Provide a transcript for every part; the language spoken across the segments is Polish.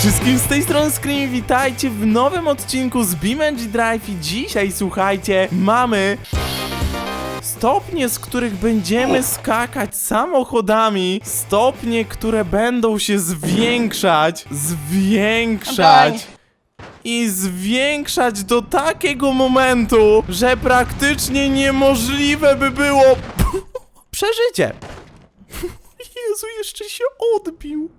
wszystkim, z tej strony Scream, witajcie w nowym odcinku z BeamNG Drive i dzisiaj, słuchajcie, mamy stopnie, z których będziemy skakać samochodami, stopnie, które będą się zwiększać, zwiększać i zwiększać do takiego momentu, że praktycznie niemożliwe by było przeżycie. Jezu, jeszcze się odbił.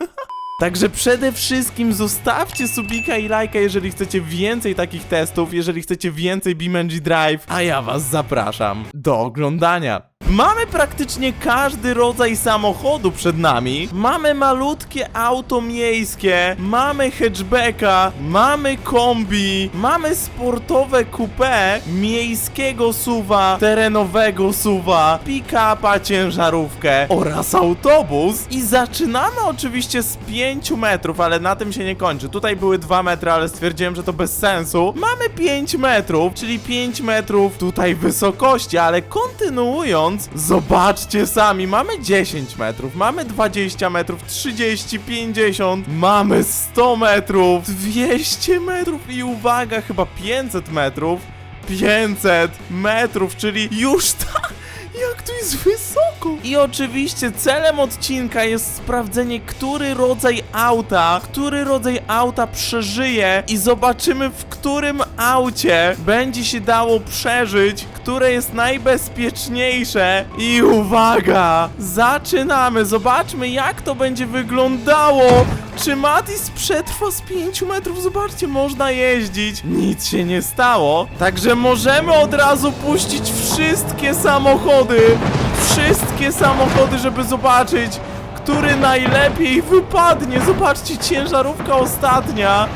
Także przede wszystkim zostawcie subika i lajka, jeżeli chcecie więcej takich testów, jeżeli chcecie więcej BeamNG Drive, a ja was zapraszam do oglądania. Mamy praktycznie każdy rodzaj samochodu przed nami. Mamy malutkie auto miejskie, mamy hatchbacka, mamy kombi, mamy sportowe coupé, miejskiego suwa, terenowego suwa, pick-upa, ciężarówkę oraz autobus. I zaczynamy oczywiście z 5 metrów, ale na tym się nie kończy. Tutaj były 2 metry, ale stwierdziłem, że to bez sensu. Mamy 5 metrów, czyli 5 metrów tutaj wysokości, ale kontynuując, zobaczcie sami, mamy 10 metrów, mamy 20 metrów, 30, 50, mamy 100 metrów, 200 metrów i uwaga, chyba 500 metrów. 500 metrów, czyli już tak. Jest wysoko! I oczywiście celem odcinka jest sprawdzenie, który rodzaj auta, który rodzaj auta przeżyje i zobaczymy, w którym aucie będzie się dało przeżyć, które jest najbezpieczniejsze. I uwaga! Zaczynamy! Zobaczmy, jak to będzie wyglądało! Czy Matis przetrwa z 5 metrów? Zobaczcie, można jeździć. Nic się nie stało. Także możemy od razu puścić wszystkie samochody. Wszystkie samochody, żeby zobaczyć, który najlepiej wypadnie. Zobaczcie, ciężarówka ostatnia.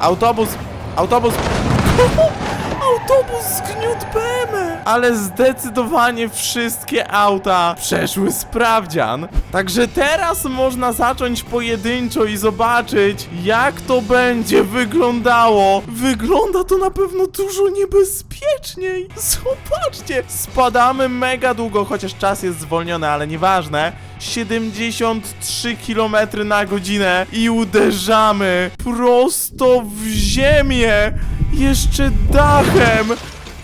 Autobus, autobus. Autobus zgniótł BM. Ale zdecydowanie wszystkie auta przeszły sprawdzian. Także teraz można zacząć pojedynczo i zobaczyć, jak to będzie wyglądało. Wygląda to na pewno dużo niebezpieczniej. Zobaczcie, spadamy mega długo, chociaż czas jest zwolniony, ale nieważne. 73 km na godzinę i uderzamy prosto w ziemię. Jeszcze dachem.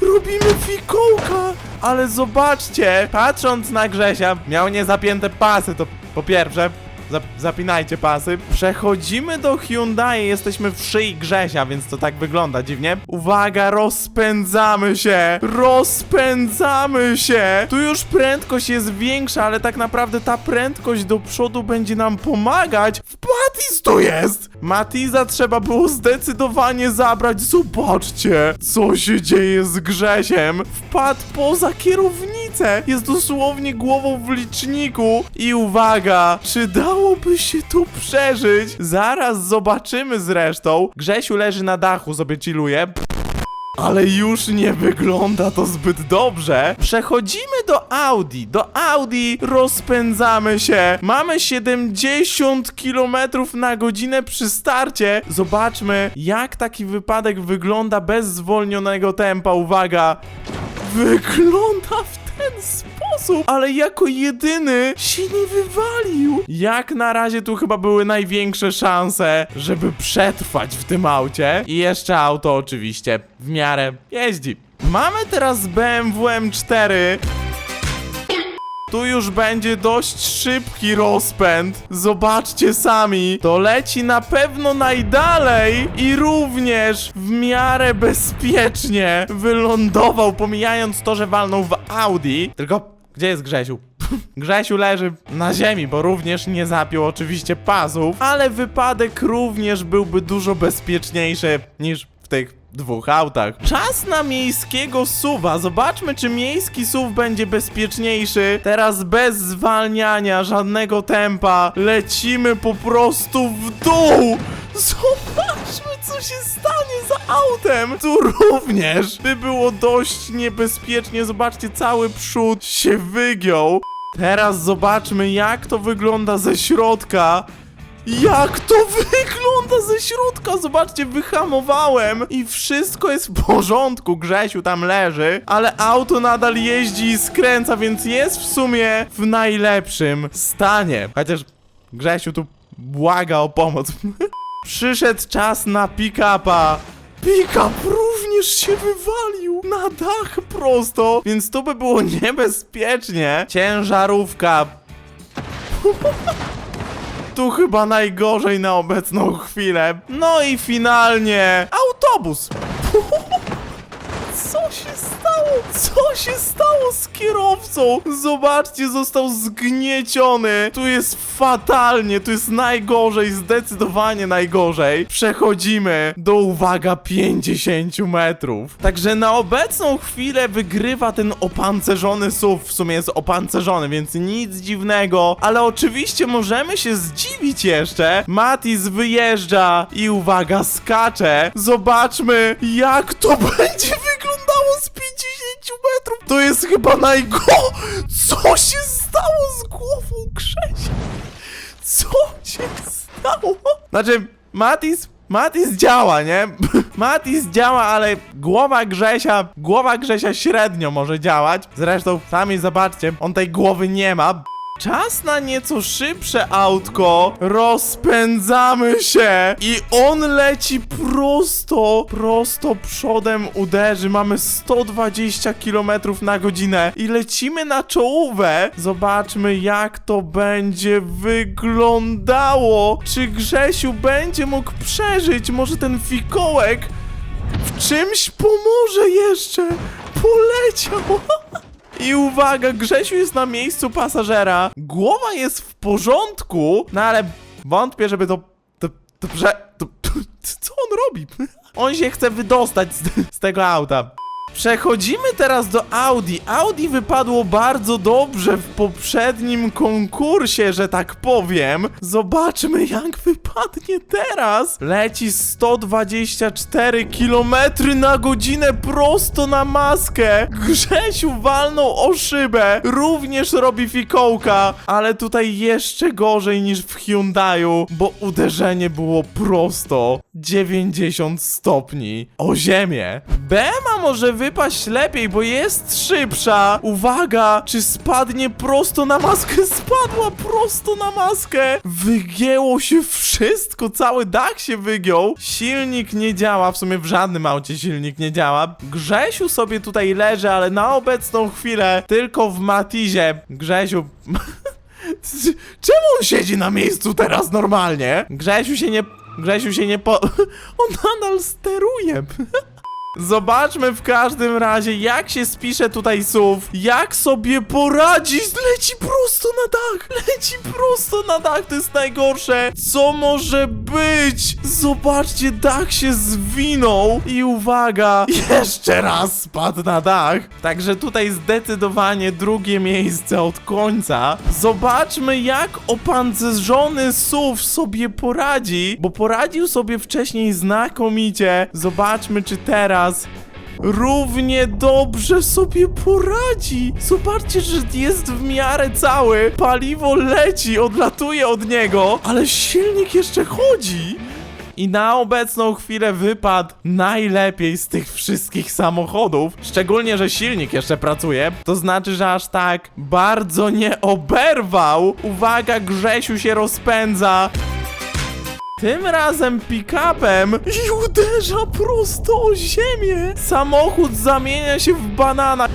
Robimy fikołka. Ale zobaczcie, patrząc na Grzesia, miał niezapięte pasy, to po pierwsze, zap zapinajcie pasy. Przechodzimy do Hyundai, jesteśmy w szyi Grzesia, więc to tak wygląda dziwnie. Uwaga, rozpędzamy się! Rozpędzamy się! Tu już prędkość jest większa, ale tak naprawdę ta prędkość do przodu będzie nam pomagać. W Matiz to jest! Matiza trzeba było zdecydowanie zabrać. Zobaczcie, co się dzieje z Grzesiem. Wpadł poza kierownicę. Jest dosłownie głową w liczniku. I uwaga, czy dałoby się to przeżyć? Zaraz zobaczymy zresztą. Grzesiu leży na dachu, sobie chilluje. Ale już nie wygląda to zbyt dobrze. Przechodzimy do Audi. Do Audi rozpędzamy się. Mamy 70 km na godzinę przy starcie. Zobaczmy, jak taki wypadek wygląda bez zwolnionego tempa. Uwaga. Wygląda w ten sposób, ale jako jedyny się nie wywalił. Jak na razie tu chyba były największe szanse, żeby przetrwać w tym aucie. I jeszcze auto oczywiście w miarę jeździ. Mamy teraz BMW M4. Tu już będzie dość szybki rozpęd. Zobaczcie sami. To leci na pewno najdalej i również w miarę bezpiecznie wylądował, pomijając to, że walnął w Audi. Tylko gdzie jest Grzesiu? Grzesiu leży na ziemi, bo również nie zapiął oczywiście pasów, ale wypadek również byłby dużo bezpieczniejszy niż w tych dwóch autach. Czas na miejskiego suwa. Zobaczmy, czy miejski suw będzie bezpieczniejszy. Teraz bez zwalniania, żadnego tempa. Lecimy po prostu w dół. Zobaczmy, co się stanie za autem. Tu również by było dość niebezpiecznie. Zobaczcie, cały przód się wygiął. Teraz zobaczmy, jak to wygląda ze środka. Jak to wygląda ze środka? Zobaczcie, wyhamowałem i wszystko jest w porządku. Grzesiu tam leży, ale auto nadal jeździ i skręca, więc jest w sumie w najlepszym stanie. Chociaż Grzesiu tu błaga o pomoc. Przyszedł czas na pick-upa. Pick-up również się wywalił na dach prosto, więc tu by było niebezpiecznie. Ciężarówka. Tu chyba najgorzej na obecną chwilę. No i finalnie autobus. Co się stało? Z kierowcą? Zobaczcie, został zgnieciony. Tu jest fatalnie, tu jest najgorzej, zdecydowanie najgorzej. Przechodzimy do, uwaga, 50 metrów. Także na obecną chwilę wygrywa ten opancerzony SUV. W sumie jest opancerzony, więc nic dziwnego. Ale oczywiście możemy się zdziwić jeszcze. Matis wyjeżdża i uwaga, skacze. Zobaczmy, jak to będzie wyglądało z 50 metrów. To jest chyba najgo... Co się stało z głową Krzesia? Co się stało? Znaczy, Matis... Matis działa, nie? Matis działa, ale głowa Grzesia, głowa Grzesia średnio może działać. Zresztą sami zobaczcie, on tej głowy nie ma. Czas na nieco szybsze autko. Rozpędzamy się. I on leci prosto, prosto przodem uderzy. Mamy 120 km na godzinę i lecimy na czołówę. Zobaczmy, jak to będzie wyglądało. Czy Grzesiu będzie mógł przeżyć? Może ten fikołek w czymś pomoże jeszcze? Poleciał. I uwaga, Grzesiu jest na miejscu pasażera. Głowa jest w porządku, no ale wątpię, żeby to. to, to, to co on robi? On się chce wydostać z, z tego auta. Przechodzimy teraz do Audi. Audi wypadło bardzo dobrze w poprzednim konkursie, że tak powiem. Zobaczmy, jak wypadnie teraz. Leci 124 km na godzinę prosto na maskę. Grzesiu walnął o szybę. Również robi fikołka, ale tutaj jeszcze gorzej niż w Hyundaiu, bo uderzenie było prosto 90 stopni o ziemię. Bema może wypaść lepiej, bo jest szybsza. Uwaga, czy spadnie prosto na maskę? Spadła prosto na maskę. Wygięło się wszystko, cały dach się wygiął. Silnik nie działa, w sumie w żadnym aucie silnik nie działa. Grzesiu sobie tutaj leży, ale na obecną chwilę tylko w Matizie. Grzesiu... Czemu on siedzi na miejscu teraz normalnie? Grzesiu się nie... Grzesiu się nie po... On nadal steruje. Zobaczmy w każdym razie, jak się spisze tutaj SUV, jak sobie poradzi, leci prosto na dach, leci prosto na dach, to jest najgorsze, co może być? Zobaczcie, dach się zwinął i uwaga, jeszcze raz spadł na dach, także tutaj zdecydowanie drugie miejsce od końca. Zobaczmy, jak opancerzony SUV sobie poradzi, bo poradził sobie wcześniej znakomicie, zobaczmy, czy teraz równie dobrze sobie poradzi. Zobaczcie, że jest w miarę cały. Paliwo leci, odlatuje od niego, ale silnik jeszcze chodzi. I na obecną chwilę wypadł najlepiej z tych wszystkich samochodów. Szczególnie, że silnik jeszcze pracuje. To znaczy, że aż tak bardzo nie oberwał. Uwaga, Grzesiu się rozpędza. Tym razem pick-upem i uderza prosto o ziemię. Samochód zamienia się w banana.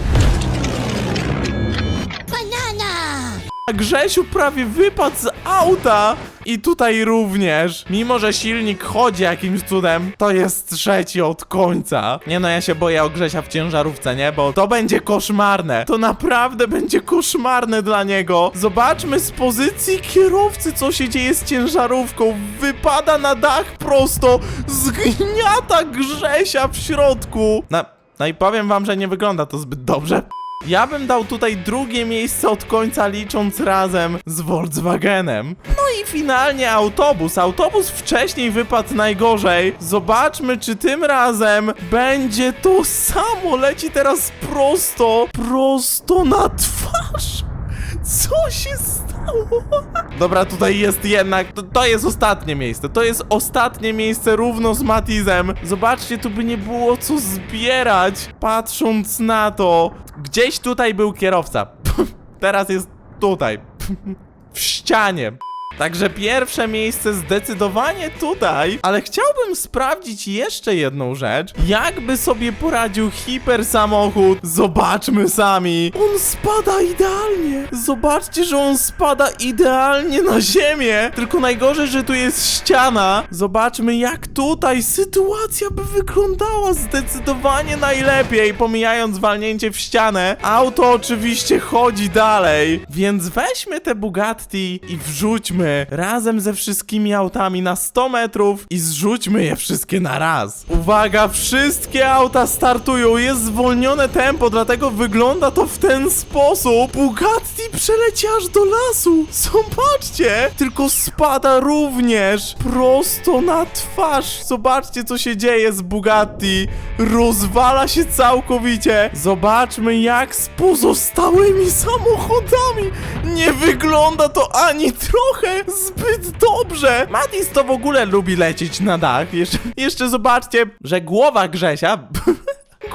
Grzesiu prawie wypadł z auta. I tutaj również. Mimo, że silnik chodzi jakimś cudem, to jest trzeci od końca. Nie no, ja się boję o Grzesia w ciężarówce, nie? Bo to będzie koszmarne. To naprawdę będzie koszmarne dla niego. Zobaczmy z pozycji kierowcy, co się dzieje z ciężarówką. Wypada na dach prosto. Zgniata Grzesia w środku. No, no i powiem wam, że nie wygląda to zbyt dobrze. Ja bym dał tutaj drugie miejsce od końca, licząc razem z Volkswagenem. No i finalnie autobus. Autobus wcześniej wypadł najgorzej. Zobaczmy, czy tym razem będzie to samo. Leci teraz prosto, prosto na twarz. Co się stało? Dobra, tutaj jest jednak. To, to jest ostatnie miejsce. To jest ostatnie miejsce równo z Matizem. Zobaczcie, tu by nie było co zbierać. Patrząc na to. Gdzieś tutaj był kierowca. Teraz jest tutaj. W ścianie. Także pierwsze miejsce zdecydowanie tutaj, ale chciałbym sprawdzić jeszcze jedną rzecz. Jakby sobie poradził hiper samochód? Zobaczmy sami. On spada idealnie. Zobaczcie, że on spada idealnie na ziemię. Tylko najgorzej, że tu jest ściana. Zobaczmy, jak tutaj sytuacja by wyglądała zdecydowanie najlepiej, pomijając walnięcie w ścianę. Auto oczywiście chodzi dalej, więc weźmy te Bugatti i wrzućmy razem ze wszystkimi autami na 100 metrów i zrzućmy je wszystkie na raz. Uwaga, wszystkie auta startują, jest zwolnione tempo, dlatego wygląda to w ten sposób. Bugatti przeleci aż do lasu. Zobaczcie, tylko spada również prosto na twarz. Zobaczcie, co się dzieje z Bugatti. Rozwala się całkowicie. Zobaczmy, jak z pozostałymi samochodami. Nie wygląda to ani trochę zbyt dobrze. Matis to w ogóle lubi lecieć na dach. Jeszcze, jeszcze zobaczcie, że głowa Grzesia...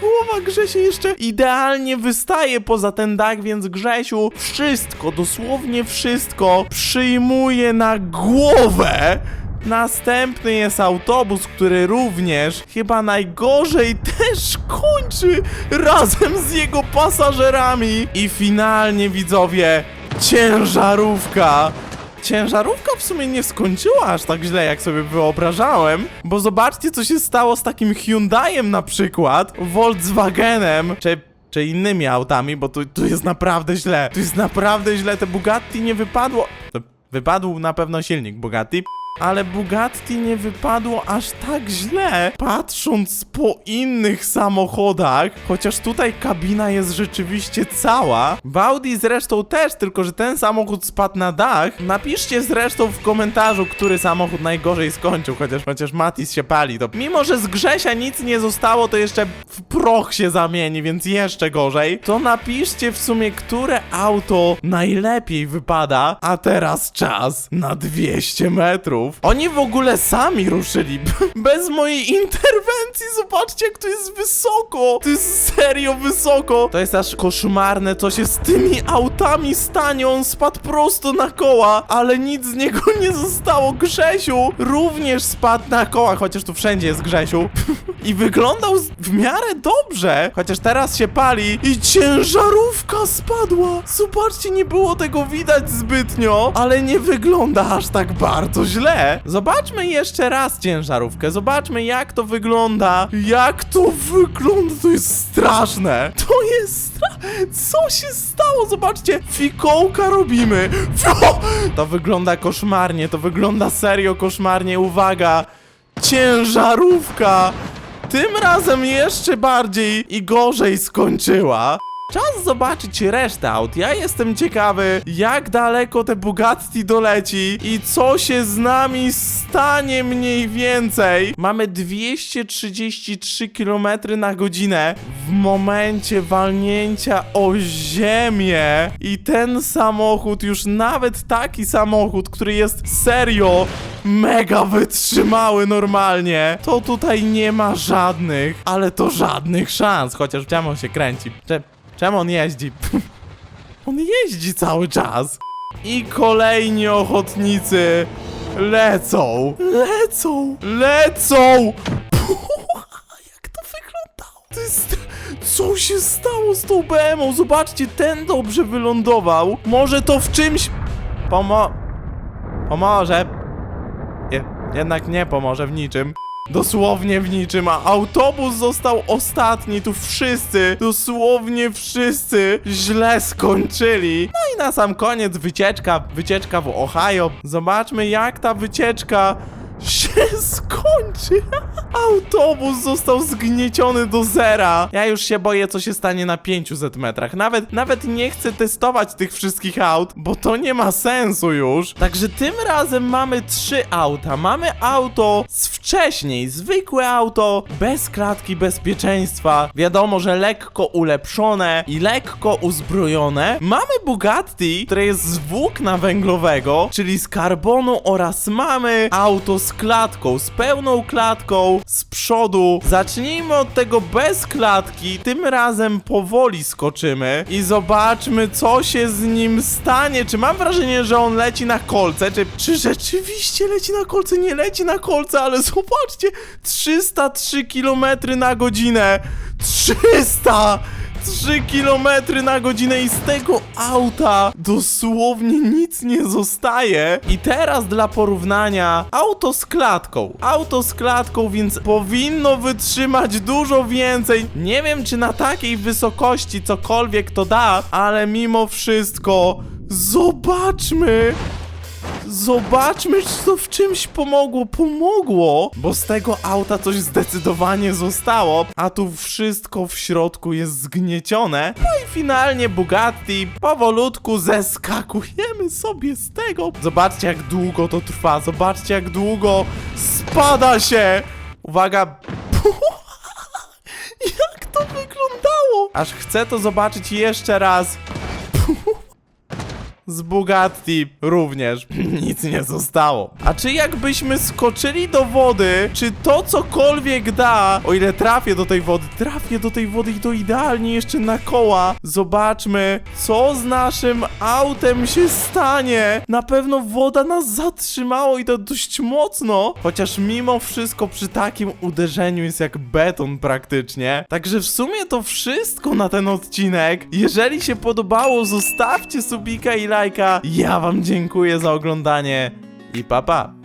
Głowa Grzesia jeszcze idealnie wystaje poza ten dach, więc Grzesiu wszystko, dosłownie wszystko przyjmuje na głowę. Następny jest autobus, który również chyba najgorzej też kończy razem z jego pasażerami. I finalnie widzowie, ciężarówka. Ciężarówka w sumie nie skończyła aż tak źle, jak sobie wyobrażałem, bo zobaczcie, co się stało z takim Hyundaiem na przykład, Volkswagenem, czy czy innymi autami, bo tu, tu jest naprawdę źle. Tu jest naprawdę źle. Te Bugatti nie wypadło. Wypadł na pewno silnik Bugatti. Ale Bugatti nie wypadło aż tak źle, patrząc po innych samochodach, chociaż tutaj kabina jest rzeczywiście cała. W Audi zresztą też, tylko że ten samochód spadł na dach. Napiszcie zresztą w komentarzu, który samochód najgorzej skończył, chociaż chociaż Matis się pali. To mimo, że z Grzesia nic nie zostało, to jeszcze w proch się zamieni, więc jeszcze gorzej. To napiszcie w sumie, które auto najlepiej wypada, a teraz czas na 200 metrów. Oni w ogóle sami ruszyli, bez mojej interwencji. Zobaczcie, jak to jest wysoko. To jest serio wysoko. To jest aż koszmarne, co się z tymi autami stanie. On spadł prosto na koła, ale nic z niego nie zostało. Grzesiu również spadł na koła, chociaż tu wszędzie jest Grzesiu. I wyglądał w miarę dobrze, chociaż teraz się pali i ciężarówka spadła. Zobaczcie, nie było tego widać zbytnio, ale nie wygląda aż tak bardzo źle. Zobaczmy jeszcze raz ciężarówkę, zobaczmy jak to wygląda. Jak to wygląda, to jest straszne. To jest stra... Co się stało? Zobaczcie, fikołka robimy. Fio! To wygląda koszmarnie, to wygląda serio koszmarnie, uwaga. Ciężarówka tym razem jeszcze bardziej i gorzej skończyła. Czas zobaczyć resztę aut. Ja jestem ciekawy, jak daleko te Bugatti doleci i co się z nami stanie mniej więcej. Mamy 233 km na godzinę w momencie walnięcia o ziemię. I ten samochód, już nawet taki samochód, który jest serio mega wytrzymały normalnie, to tutaj nie ma żadnych, ale to żadnych szans. Chociaż on się kręci? Cze- Czemu on jeździ? on jeździ cały czas. I kolejni ochotnicy lecą, lecą, lecą. Jak to wyglądało? Co się stało z tą BM-ą? Zobaczcie, ten dobrze wylądował. Może to w czymś... Pomo... Pomoże. Je, jednak nie pomoże w niczym. Dosłownie w niczym, a autobus został ostatni, tu wszyscy, dosłownie wszyscy źle skończyli. No i na sam koniec wycieczka, wycieczka w Ohio. Zobaczmy jak ta wycieczka się skończy. Autobus został zgnieciony do zera. Ja już się boję, co się stanie na 500 metrach. Nawet, nawet nie chcę testować tych wszystkich aut, bo to nie ma sensu już. Także tym razem mamy trzy auta. Mamy auto z wcześniej zwykłe auto, bez klatki bezpieczeństwa. Wiadomo, że lekko ulepszone i lekko uzbrojone. Mamy Bugatti, które jest z włókna węglowego, czyli z karbonu oraz mamy auto z klatką, z pełną klatką z przodu. Zacznijmy od tego bez klatki, tym razem powoli skoczymy i zobaczmy co się z nim stanie. Czy mam wrażenie, że on leci na kolce? Czy, czy rzeczywiście leci na kolce? Nie leci na kolce, ale zobaczcie, 303 km na godzinę. 300! 3 km na godzinę i z tego auta dosłownie nic nie zostaje. I teraz dla porównania auto z klatką. Auto z klatką, więc powinno wytrzymać dużo więcej. Nie wiem, czy na takiej wysokości cokolwiek to da, ale mimo wszystko zobaczmy. Zobaczmy, czy to w czymś pomogło. Pomogło, bo z tego auta coś zdecydowanie zostało, a tu wszystko w środku jest zgniecione. No i finalnie Bugatti, powolutku zeskakujemy sobie z tego. Zobaczcie, jak długo to trwa. Zobaczcie, jak długo spada się. Uwaga. Jak to wyglądało? Aż chcę to zobaczyć jeszcze raz. Z Bugatti również nic nie zostało. A czy jakbyśmy skoczyli do wody, czy to cokolwiek da, o ile trafię do tej wody, trafię do tej wody i to idealnie jeszcze na koła. Zobaczmy, co z naszym autem się stanie. Na pewno woda nas zatrzymało i to dość mocno, chociaż mimo wszystko przy takim uderzeniu jest jak beton praktycznie. Także w sumie to wszystko na ten odcinek. Jeżeli się podobało, zostawcie subika i Ja wam dziękuję za oglądanie i pa pa.